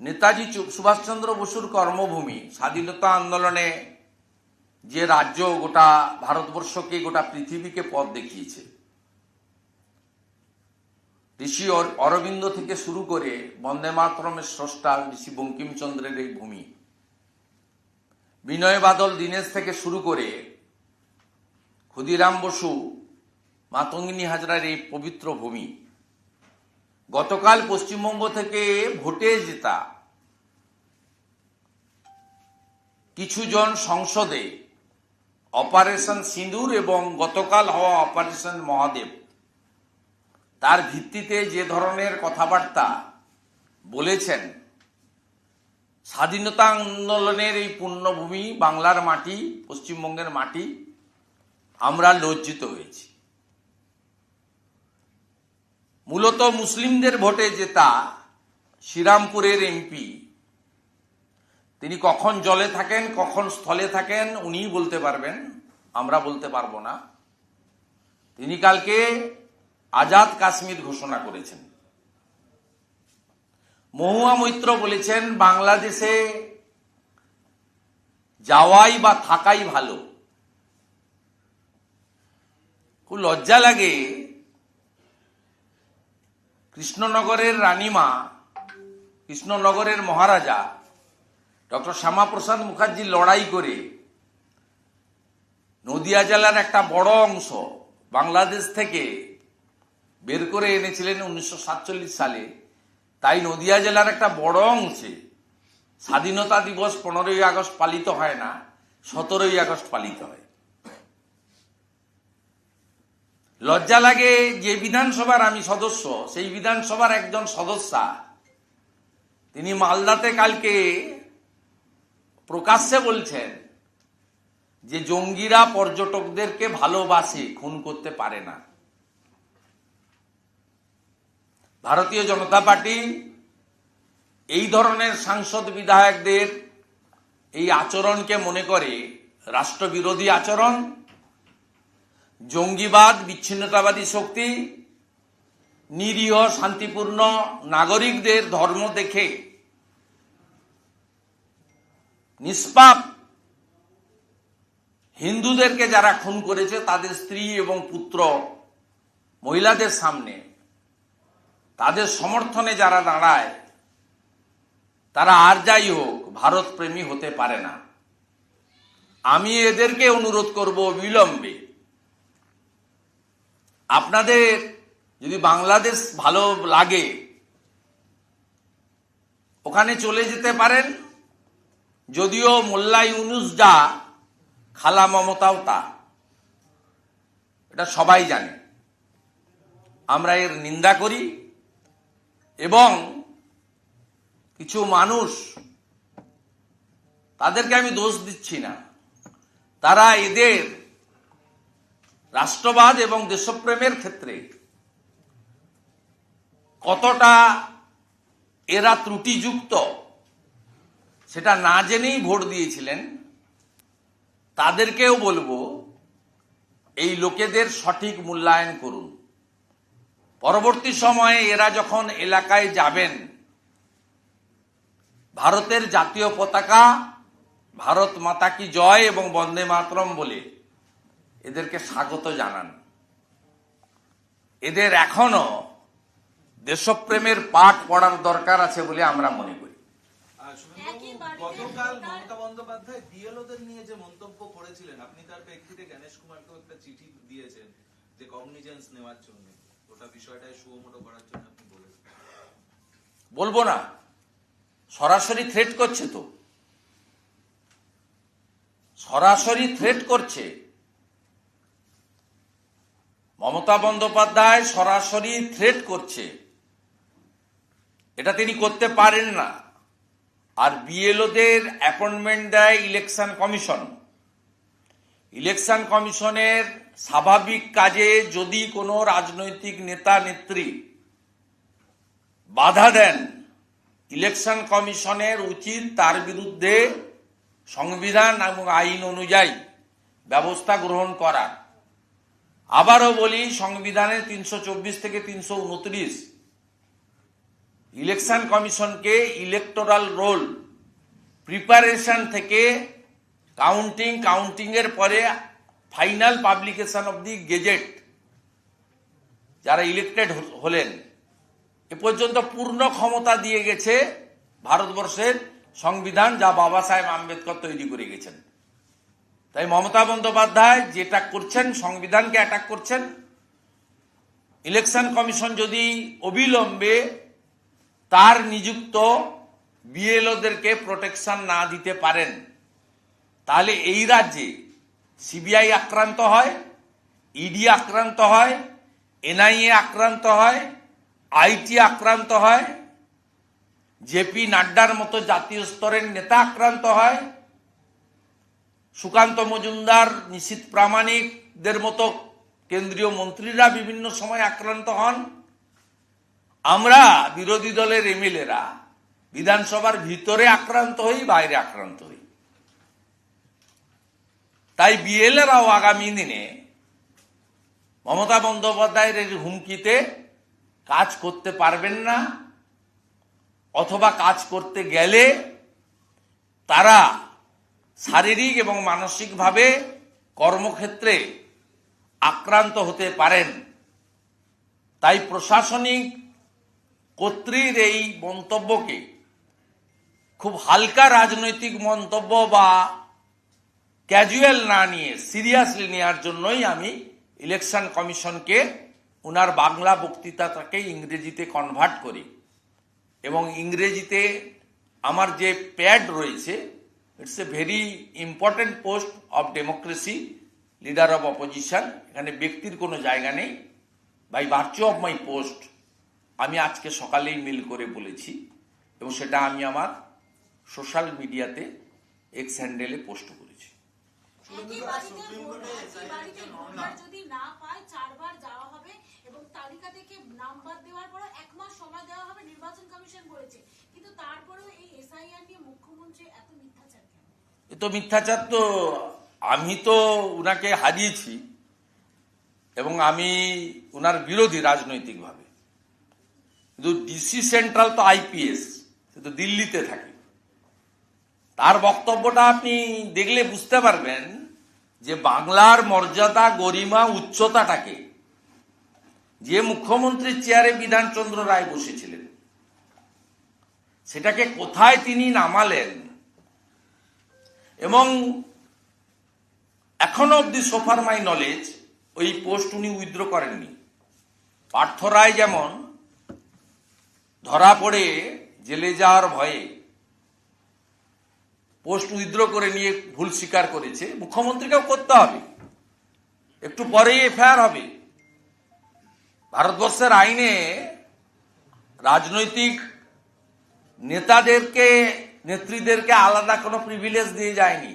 নেতাজি সুভাষচন্দ্র বসুর কর্মভূমি, স্বাধীনতা আন্দোলনে যে রাজ্য গোটা ভারতবর্ষকে, গোটা পৃথিবীকে পথ দেখিয়েছে। ঋষি অরবিন্দ থেকে শুরু করে বন্দে মাতরমের স্রষ্টা ঋষি বঙ্কিমচন্দ্রের এই ভূমি। বিনয় বাদল দীনেশ থেকে শুরু করে ক্ষুদিরাম বসু, মাতঙ্গিনী হাজরার এই পবিত্র ভূমি। গতকাল পশ্চিমবঙ্গ থেকে ভোটে জেতা কিছুজন সংসদে অপারেশন সিঁদুর এবং গতকাল হওয়া অপারেশন মহাদেব। তার ভিত্তিতে যে ধরনের কথাবার্তা বলেছেন, স্বাধীনতা আন্দোলনের এই পুণ্যভূমি বাংলার মাটি, পশ্চিমবঙ্গের মাটি, আমরা লজ্জিত হয়েছি। মূলত মুসলিমদের ভোটে জেতা শ্রীরামপুরের এমপি, তিনি কখন জলে থাকেন, কখন স্থলে থাকেন, উনিই বলতে পারবেন, আমরা বলতে পারব না। তিনি কালকে আজাদ কাশ্মীর ঘোষণা করেছেন। মহুয়া মৈত্র বলেছেন, বাংলাদেশে যাওয়াই বা থাকাই ভালো। খুব লজ্জা লাগে কৃষ্ণনগরের রানীমা, কৃষ্ণনগরের মহারাজা, ডক্টর শ্যামাপ্রসাদ মুখার্জি লড়াই করে নদিয়া জেলার একটা বড় অংশ বাংলাদেশ থেকে বের করে এনেছিলেন উনিশশো সাতচল্লিশ সালে। তাই নদিয়া জেলার একটা বড় অংশে স্বাধীনতা দিবস পনেরোই আগস্ট পালিত হয় না, সতেরোই আগস্ট পালিত হয়। লজ্জা লাগে যে বিধানসভার আমি সদস্য, সেই বিধানসভার একজন সদস্যা। তিনি মালদাতে কালকে প্রকাশ্যে বলছেন যে জঙ্গিরা পর্যটকদেরকে ভালোবাসে, খুন করতে পারে না। ভারতীয় জনতা পার্টি এই ধরনের সাংসদ বিধায়কদের এই আচরণকে মনে করে, রাষ্ট্রবিরোধী আচরণ জঙ্গিবাদ, বিচ্ছিন্নতাবাদী শক্তি, নিরীহ, শান্তিপূর্ণ নাগরিকদের ধর্ম দেখে নিষ্পাপ হিন্দুদেরকে যারা খুন করেছে, তাদের স্ত্রী এবং পুত্র মহিলাদের সামনে, তাদের সমর্থনে যারা দাঁড়ায়, তারা আর যাই হোক ভারত প্রেমী হতে পারে না। আমি এদেরকে অনুরোধ করব বিলম্বে আপনাদের যদি বাংলাদেশ ভালো লাগে, ওখানে চলে যেতে পারেন। যদিও মোল্লা ইউনুস যা, খালা মমতাও তা। এটা সবাই জানে। আমরা এর নিন্দা করি এবং কিছু মানুষ তাদেরকে আমি দোষ দিচ্ছি না। তারা এদের রাষ্ট্রবাদ এবং দেশপ্রেমের ক্ষেত্রে কতটা এরা ত্রুটিযুক্ত সেটা না জেনেই ভোট দিয়েছিলেন, তাদেরকেও বলব এই লোকেদের সঠিক মূল্যায়ন করুন। পরবর্তী সময়ে এরা যখন এলাকায় যাবেন, ভারতের জাতীয় পতাকা, ভারত মাতা কি জয় এবং বন্দে মাতরম বলে এদেরকে স্বাগত জানান। এদের এখনও দেশপ্রেমের পাঠ পড়ার দরকার আছে বলে আমরা মনে করি। গতকাল মমতা বন্দ্যোপাধ্যায় বিএলওদের নিয়ে যে মন্তব্য করেছিলেন আপনি তার প্রেক্ষিতে গণেশ কুমারকেও একটা চিঠি দিয়েছেন যে কগনিজেন্স নেওয়ার জন্য। ওটা বিষয়টায় সুমোটো করার জন্য আপনি বলেছেন। বলব না সরাসরি থ্রেট করছে তো। সরাসরি থ্রেট করছে। মমতা বন্দ্যোপাধ্যায় সরাসরি থ্রেট করছে। এটা তিনি করতে পারেন না। আর বিএলওদের অ্যাপয়েন্টমেন্ট দেয় ইলেকশন কমিশন ইলেকশন কমিশনের স্বাভাবিক কাজে যদি কোনো রাজনৈতিক নেতা, নেত্রী বাধা দেন ইলেকশন কমিশনের উচিত তার বিরুদ্ধে সংবিধান এবং আইন অনুযায়ী ব্যবস্থা গ্রহণ করা আবারও বলি সংবিধানের তিনশো চব্বিশ থেকে তিনশো উনত্রিশ ইলেকশন কমিশনকে ইলেকটোরাল রোল, প্রিপারেশন থেকে কাউন্টিং কাউন্টিং এর পরে final publication of the gazette, যারা ইলেক্টেড হলেন। এ পর্যন্ত পূর্ণ ক্ষমতা দিয়ে গেছে ভারতবর্ষের সংবিধান যা বাবা সাহেব আম্বেদকর তৈরি করে গেছেন। তাই মমতা বন্দ্যোপাধ্যায় যেটা করছেন, সংবিধানকে অ্যাটাক করছেন ইলেকশন কমিশন যদি অবিলম্বে তার নিযুক্ত বিএলওদেরকে প্রোটেকশন না দিতে পারেন, তাহলে এই রাজ্যে সিবিআই আক্রান্ত হয় ইডি আক্রান্ত হয় এনআইএ আক্রান্ত হয় আইটি আক্রান্ত হয় জেপি নাড্ডার মতো জাতীয় স্তরের নেতা আক্রান্ত হয় সুকান্ত মজুমদার, নিশীত প্রামাণিকদের মতো কেন্দ্রীয় মন্ত্রীরা বিভিন্ন সময় আক্রান্ত হন। আমরা বিরোধী দলের এমএলএরা বিধানসভার ভিতরে আক্রান্ত হই, বাইরে আক্রান্ত হই। তাই বিএলএরাও আগামী দিনে মমতা বন্দ্যোপাধ্যায়ের এই হুমকিতে কাজ করতে পারবেন না, অথবা কাজ করতে গেলে তারা শারীরিক এবং মানসিকভাবে কর্মক্ষেত্রে আক্রান্ত হতে পারেন। তাই প্রশাসনিক কর্তৃর এই মন্তব্যকে খুব হালকা রাজনৈতিক মন্তব্য বা ক্যাজুয়াল না নিয়ে, সিরিয়াসলি নেওয়ার জন্যই আমি ইলেকশন কমিশনকে ওনার বাংলা বক্তৃতাটাকে ইংরেজিতে কনভার্ট করি। এবং ইংরেজিতে আমার যে প্যাড রয়েছে it's a very important post of democracy leader of opposition এখানে ব্যক্তির কোনো জায়গা নেই। By virtue of my post আমি আজকে সকালেই মেল করে বলেছি এবং সেটা আমি আমার সোশ্যাল মিডিয়াতে এক্স হ্যান্ডেলে পোস্ট করেছি। কিন্তু তারপরেও এই এসআইআর নিয়ে কেন এ তো মিথ্যাচার তো আমি তো উনাকে হারিয়েছি এবং আমি উনার বিরোধী রাজনৈতিকভাবে। কিন্তু ডিসি সেন্ট্রাল তো আইপিএস, সে তো দিল্লিতে থাকে। তার বক্তব্যটা আপনি দেখলে বুঝতে পারবেন যে বাংলার মর্যাদা, গরিমা, উচ্চতাটাকে যে মুখ্যমন্ত্রীর চেয়ারে বিধানচন্দ্র রায় বসেছিলেন, সেটাকে কোথায় তিনি নামালেন এবং এখনও অব্দি সোফার মাই নলেজ ওই পোস্ট উনি উইথড্র করেননি। পার্থ রায় যেমন ধরা পড়ে জেলে যাওয়ার ভয়ে পোস্ট উইথড্র করে নিয়ে ভুল স্বীকার করেছে, মুখ্যমন্ত্রীকেও করতে হবে। একটু পরেই এফআইআর হবে। ভারতবর্ষের আইনে রাজনৈতিক নেতাদেরকে নেত্রীদেরকে আলাদা কোনো প্রিভিলেজ দিয়ে যায়নি।